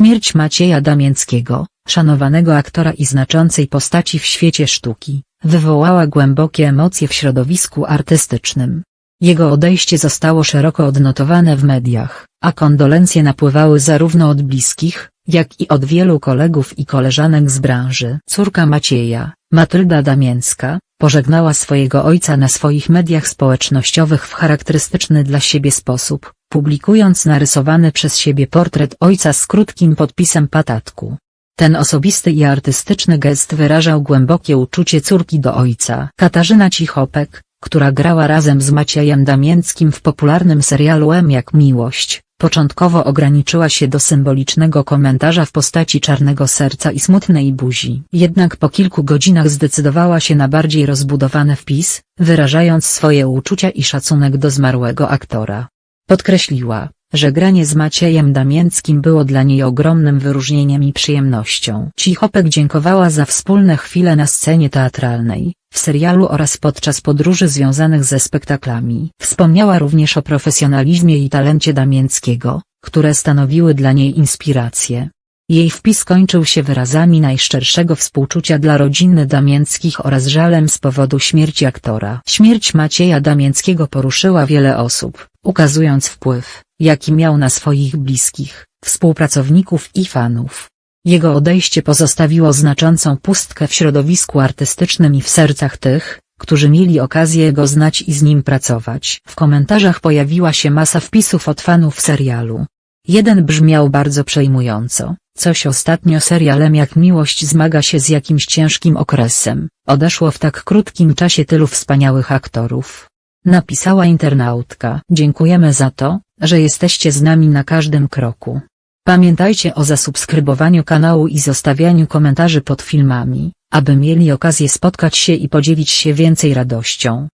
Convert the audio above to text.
Śmierć Macieja Damięckiego, szanowanego aktora i znaczącej postaci w świecie sztuki, wywołała głębokie emocje w środowisku artystycznym. Jego odejście zostało szeroko odnotowane w mediach, a kondolencje napływały zarówno od bliskich, jak i od wielu kolegów i koleżanek z branży. Córka Macieja, Matylda Damięcka, pożegnała swojego ojca na swoich mediach społecznościowych w charakterystyczny dla siebie sposób, publikując narysowany przez siebie portret ojca z krótkim podpisem patatku. Ten osobisty i artystyczny gest wyrażał głębokie uczucie córki do ojca. Katarzyna Cichopek, która grała razem z Maciejem Damięckim w popularnym serialu M jak Miłość, początkowo ograniczyła się do symbolicznego komentarza w postaci czarnego serca i smutnej buzi. Jednak po kilku godzinach zdecydowała się na bardziej rozbudowany wpis, wyrażając swoje uczucia i szacunek do zmarłego aktora. Podkreśliła, że granie z Maciejem Damięckim było dla niej ogromnym wyróżnieniem i przyjemnością. Cichopek dziękowała za wspólne chwile na scenie teatralnej, w serialu oraz podczas podróży związanych ze spektaklami. Wspomniała również o profesjonalizmie i talencie Damięckiego, które stanowiły dla niej inspirację. Jej wpis kończył się wyrazami najszczerszego współczucia dla rodziny Damięckich oraz żalem z powodu śmierci aktora. Śmierć Macieja Damięckiego poruszyła wiele osób, ukazując wpływ, jaki miał na swoich bliskich, współpracowników i fanów. Jego odejście pozostawiło znaczącą pustkę w środowisku artystycznym i w sercach tych, którzy mieli okazję go znać i z nim pracować. W komentarzach pojawiła się masa wpisów od fanów serialu. Jeden brzmiał bardzo przejmująco, coś ostatnio serialem jak miłość zmaga się z jakimś ciężkim okresem, odeszło w tak krótkim czasie tylu wspaniałych aktorów. Napisała internautka. Dziękujemy za to, że jesteście z nami na każdym kroku. Pamiętajcie o zasubskrybowaniu kanału i zostawianiu komentarzy pod filmami, aby mieli okazję spotkać się i podzielić się więcej radością.